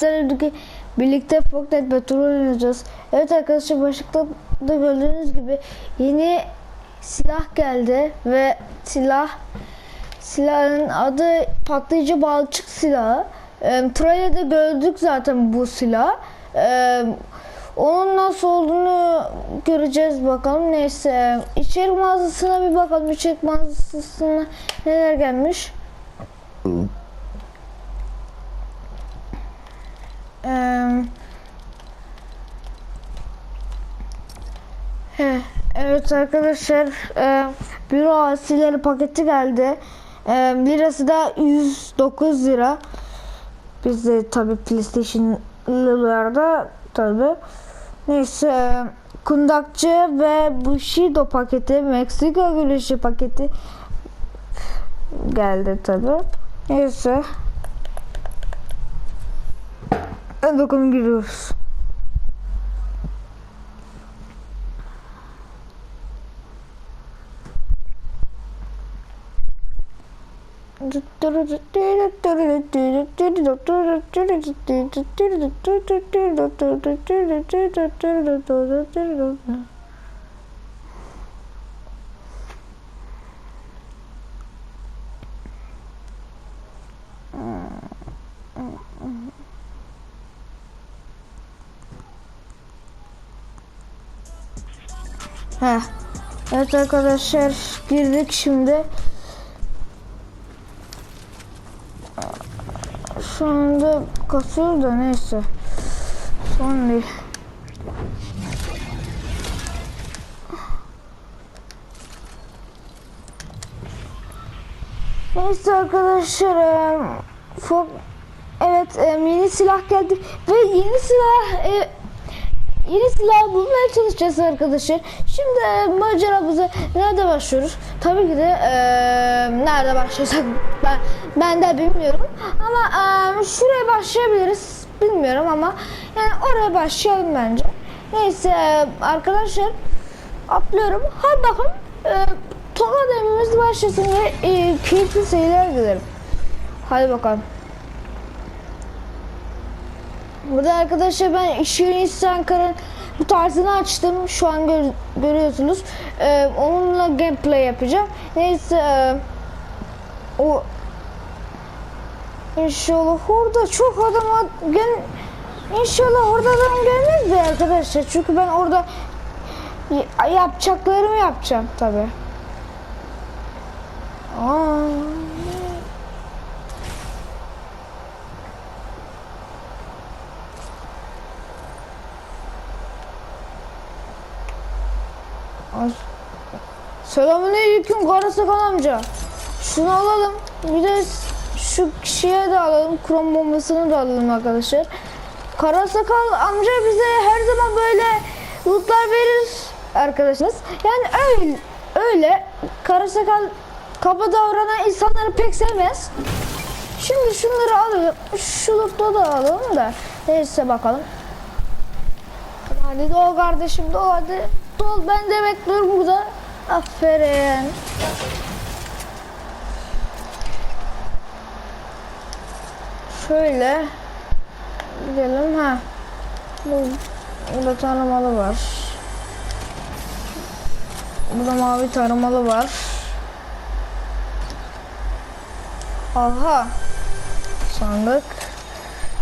sizlerle birlikte Fortnite Battle oynayacağız. Evet arkadaşlar başlıkta da gördüğünüz gibi yeni silah geldi ve silah silahın adı patlayıcı balçık silahı. E, trailer'da gördük zaten bu silah. E, onun nasıl olduğunu göreceğiz bakalım. Neyse içerik mağazasına bir bakalım. İçerik mağazasına neler gelmiş. He, evet arkadaşlar e, büro asileri paketi geldi. E, lirası da 109 lira. Bizde tabi PlayStation'lılarda tabi. Neyse e, kundakçı ve Bushido paketi, Meksika güreşi paketi geldi tabi. Neyse. Hadi bakalım giriyoruz. Evet arkadaşlar girdik şimdi. Şu anda kasıyor da neyse. Son değil. Neyse arkadaşlar e, fo- evet yeni silah geldi ve yeni silah e, yeni silah bulmaya çalışacağız arkadaşlar. Şimdi e, maceramıza nerede başlıyoruz? Tabii ki de e, nerede başlasak ben ben de bilmiyorum. Ama e, şuraya başlayabiliriz. Bilmiyorum ama yani oraya başlayalım bence. Neyse e, arkadaşlar atlıyorum. Hadi bakalım e, Tona başlasın ve e, keyifli seyirler gidelim. Hadi bakalım. Burada arkadaşlar ben Şirin Sankar'ın bu tarzını açtım. Şu an gör- görüyorsunuz. Ee, onunla gameplay yapacağım. Neyse e, o İnşallah orada çok adam gel İnşallah orada adam gelmez de arkadaşlar. Çünkü ben orada yapacaklarımı yapacağım tabi. Aa. Selamünaleyküm Kara Sakal amca. Şunu alalım. Bir de şu kişiye de alalım. Krom bombasını da alalım arkadaşlar. Kara Sakal amca bize her zaman böyle lootlar verir arkadaşlar. Yani öyle öyle Kara Sakal kaba davranan insanları pek sevmez. Şimdi şunları alalım. Şu loot'u da alalım da. Neyse bakalım. Hadi dol kardeşim dol hadi. Dol ben de bekliyorum burada. Aferin. Şöyle gidelim ha. Bu burada taramalı var. Burada mavi taramalı var. Aha. Sandık.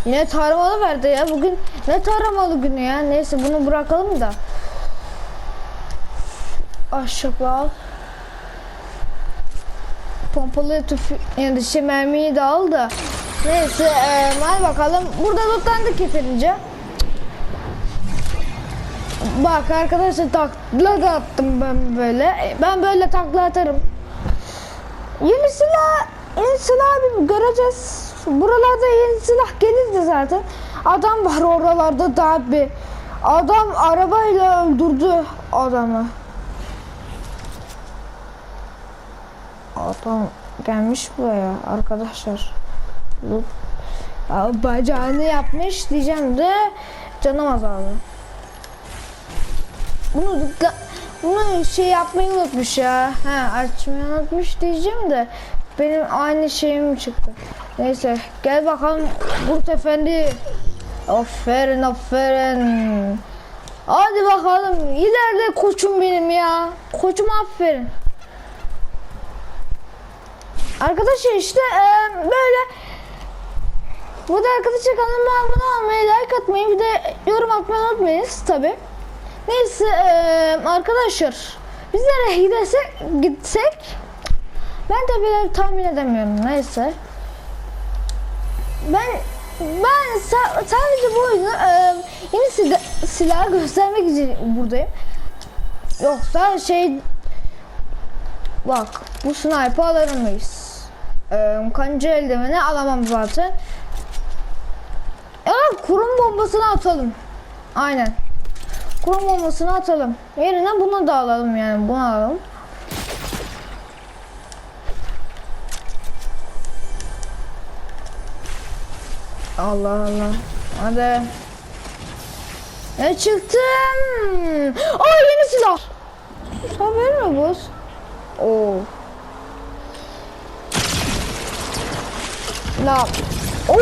Yine taramalı verdi ya. Bugün ne taramalı günü ya. Neyse bunu bırakalım da. Al. Pompalı tüfü yani şey mermiyi de al da. Neyse e, hadi bakalım. Burada lootlandık yeterince. Bak arkadaşlar takla da attım ben böyle. E, Ben böyle takla atarım. Yeni silah, yeni silah bir göreceğiz. Buralarda yeni silah gelirdi zaten. Adam var oralarda daha bir. Adam arabayla öldürdü adamı. Adam gelmiş buraya arkadaşlar. Bacağını yapmış diyeceğim de canım azaldı. Bunu bunu şey yapmayı unutmuş ya. Ha açmayı unutmuş diyeceğim de benim aynı şeyim çıktı. Neyse gel bakalım Kurt Efendi Aferin aferin. Hadi bakalım ileride koçum benim ya. Koçum aferin. Arkadaşlar işte e, böyle bu da arkadaşlar kanalıma abone olmayı, like atmayı bir de yorum atmayı unutmayınız tabi. Neyse e, arkadaşlar biz nereye gidersek gitsek ben tabi tahmin edemiyorum neyse. Ben ben sa- sadece bu oyunu e, yeni sila- silah göstermek için buradayım. Yoksa şey bak bu sniper alır mıyız? E, kanca eldiveni alamam zaten. Evet kurum bombasını atalım. Aynen. Kurum bombasını atalım. Yerine bunu da alalım yani bunu alalım. Allah Allah. Hadi. Ne çıktım? Aa yeni silah. Haber mi bu? Oo. La. Oo.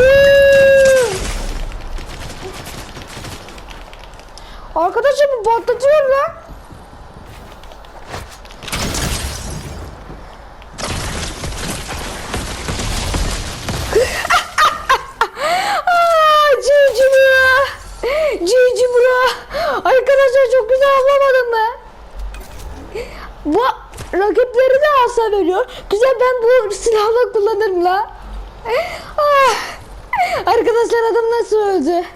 Arkadaşlar bu patlatıyor lan. Cici bura. Cici bura. Arkadaşlar çok güzel avlamadım ben. Bu rakipleri de alsa veriyor. Güzel ben bu silahla kullanırım la. Ah. Arkadaşlar adam nasıl öldü?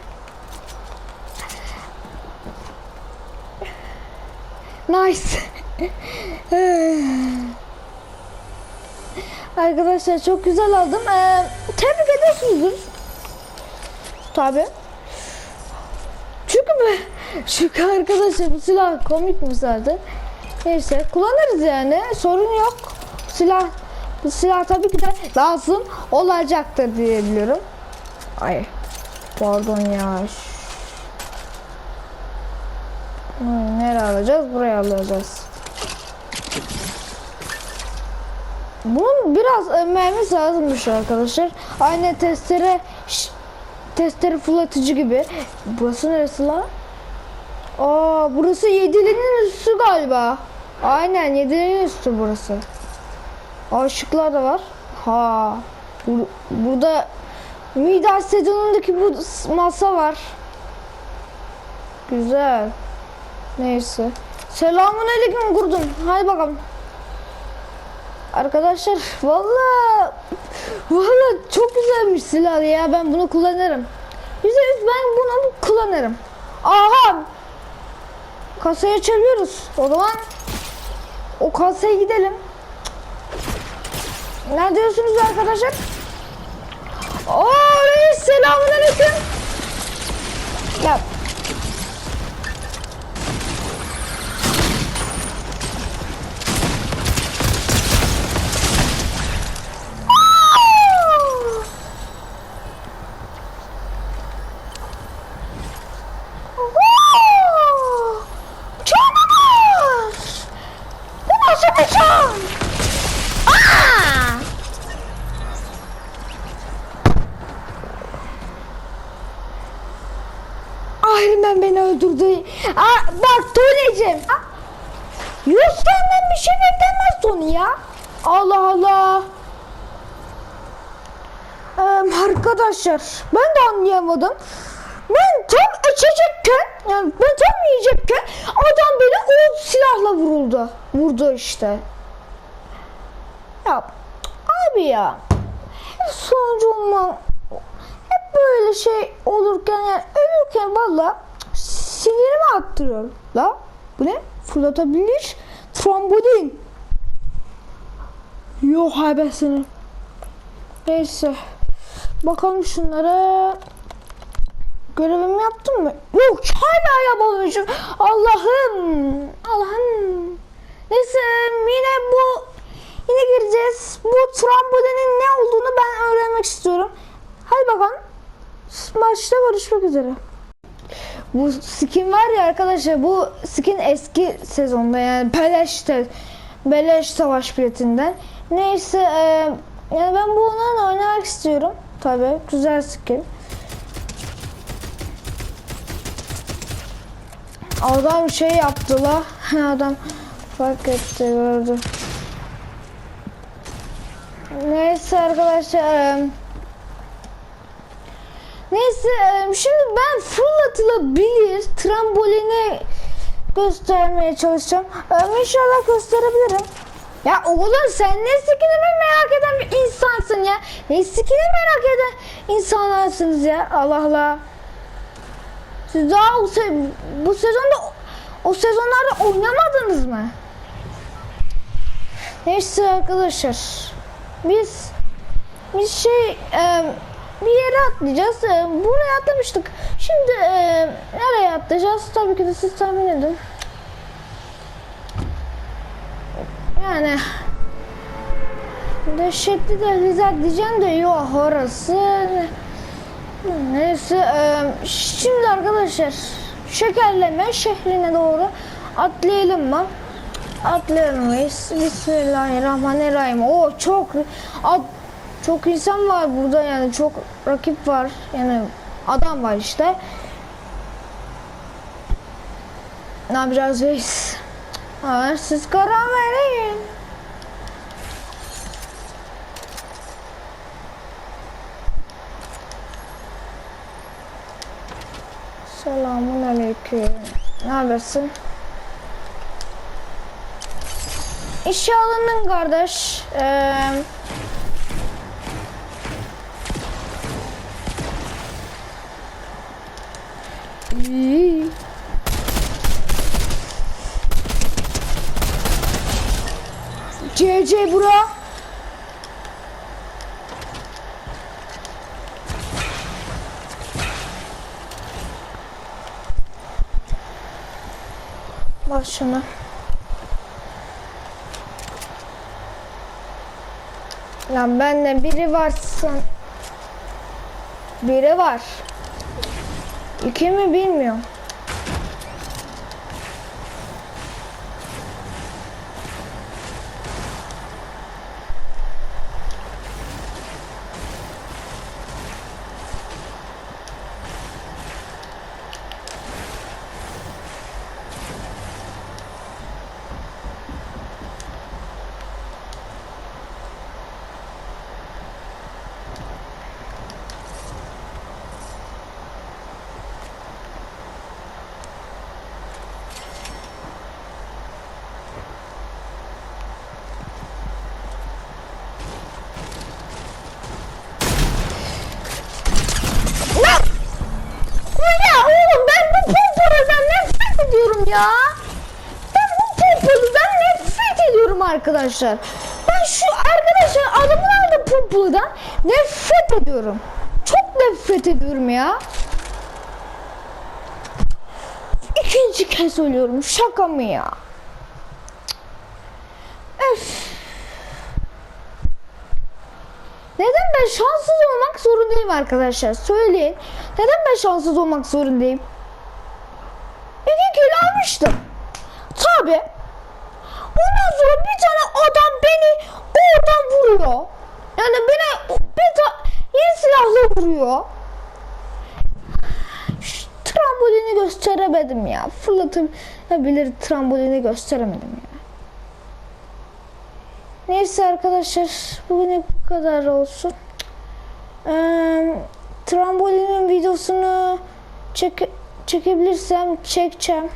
Nice. Arkadaşlar çok güzel aldım. Ee, tebrik ediyorsunuzdur. Tabi. Çünkü ben, çünkü arkadaşlar bu silah komik mi zaten? Neyse kullanırız yani sorun yok. Silah bu silah tabii ki de lazım olacaktır diye biliyorum. Ay pardon ya. Hmm, nereye alacağız? Buraya alacağız. Bunun biraz e, mermisi lazımmış arkadaşlar. Aynı testere ş- testere fırlatıcı gibi. Burası neresi lan? Aa burası yedilinin üstü galiba. Aynen yedilinin üstü burası. Aa ışıklar da var. Ha. Bu, burada Midas sezonundaki bu masa var. Güzel. Neyse. Selamun aleyküm kurdum. Hadi bakalım. Arkadaşlar valla valla çok güzelmiş silah ya ben bunu kullanırım. Güzel ben bunu kullanırım. Aha kasayı açabiliyoruz. O zaman o kasaya gidelim. Ne diyorsunuz arkadaşlar? Oo reis selamun aleyküm. Ya Oo! Canavar! Bu nasıl bir can? Aa! Iron Man beni öldürdü. Aa, bak Tony'cim. Yüz senden bir şey beklenmez Tony ya. Allah Allah. Ee, arkadaşlar ben de anlayamadım. Ben tam içecekken yani ben tam yiyecekken adam beni o silahla vuruldu. Vurdu işte. Ya abi ya. Hep sonucu olma. Hep böyle şey olurken yani ölürken valla sinirimi attırıyor. La bu ne? Fırlatabilir trombodin. Yok abi senin. Neyse. Bakalım şunlara. Görevimi yaptım mı? Yok hala yapamamışım. Allah'ım. Allah'ım. Neyse yine bu yine gireceğiz. Bu trombodinin ne olduğunu ben öğrenmek istiyorum. Hadi bakalım. Maçta görüşmek üzere. Bu skin var ya arkadaşlar bu skin eski sezonda yani beleş, beleş savaş biletinden. Neyse e, yani ben bu onunla oynamak istiyorum. Tabi güzel skin. Adam şey yaptı la. Adam fark etti gördü. Neyse arkadaşlar. E, Neyse em, şimdi ben fırlatılabilir trambolini göstermeye çalışacağım. Em, İnşallah gösterebilirim. Ya oğlum sen ne skinimi merak eden bir insansın ya. Ne skinini merak eden insanlarsınız ya. Allah Allah. Siz daha o se- bu sezonda o sezonlarda oynamadınız mı? Neyse arkadaşlar. Biz biz şey e, bir yere atlayacağız. E, buraya atlamıştık. Şimdi e, nereye atlayacağız? Tabii ki de siz tahmin edin. Yani dehşetli de güzel diyeceğim de yok orası. Neyse e, şimdi arkadaşlar şekerleme şehrine doğru atlayalım mı? Atlayalım mıyız? Bismillahirrahmanirrahim. O çok at, çok insan var burada yani çok rakip var yani adam var işte. Ne yapacağız biz? Ha, siz karar verin. Selamun aleyküm. Ne habersin? İşe alındın kardeş. Ee, iyi. CC bura. Bak şuna. Lan bende biri varsa biri var. İki mi bilmiyorum. Lan! Ya oğlum ben bu pompalıdan nefret ediyorum ya. Ben bu pompalıdan nefret ediyorum arkadaşlar. Ben şu arkadaşlar adamın aldığı pompalıdan nefret ediyorum. Çok nefret ediyorum ya. İkinci kez söylüyorum şaka mı ya? Öf. Neden ben şanssız olmak zorundayım arkadaşlar? Söyleyin. Neden ben şanssız olmak zorundayım? Almıştım. Tabi. Ondan sonra bir tane adam beni oradan vuruyor. Yani beni bir ta yeni silahla vuruyor. Şu trambolini gösteremedim ya. Fırlatabilir trambolini gösteremedim ya. Neyse arkadaşlar bugün bu kadar olsun. Ee, trambolinin videosunu çek çekebilirsem çekeceğim.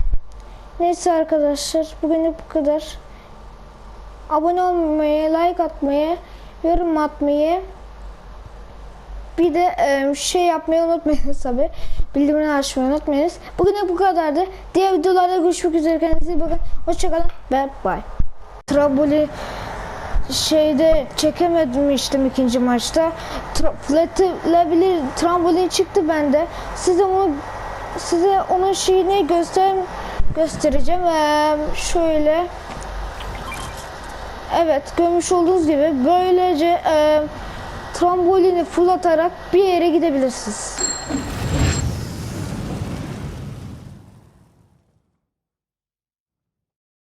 Neyse arkadaşlar bugün bu kadar. Abone olmayı, like atmayı, yorum atmayı bir de şey yapmayı unutmayınız tabi. Bildirimleri açmayı unutmayınız. Bugün bu kadardı. Diğer videolarda görüşmek üzere. Kendinize iyi bakın. Hoşçakalın ve bye. Tramboli şeyde çekememiştim ikinci maçta. Flatılabilir trambolin çıktı bende. Size onu size onun şeyini göster göstereceğim. Ee, şöyle Evet görmüş olduğunuz gibi böylece e, trambolini fırlatarak bir yere gidebilirsiniz.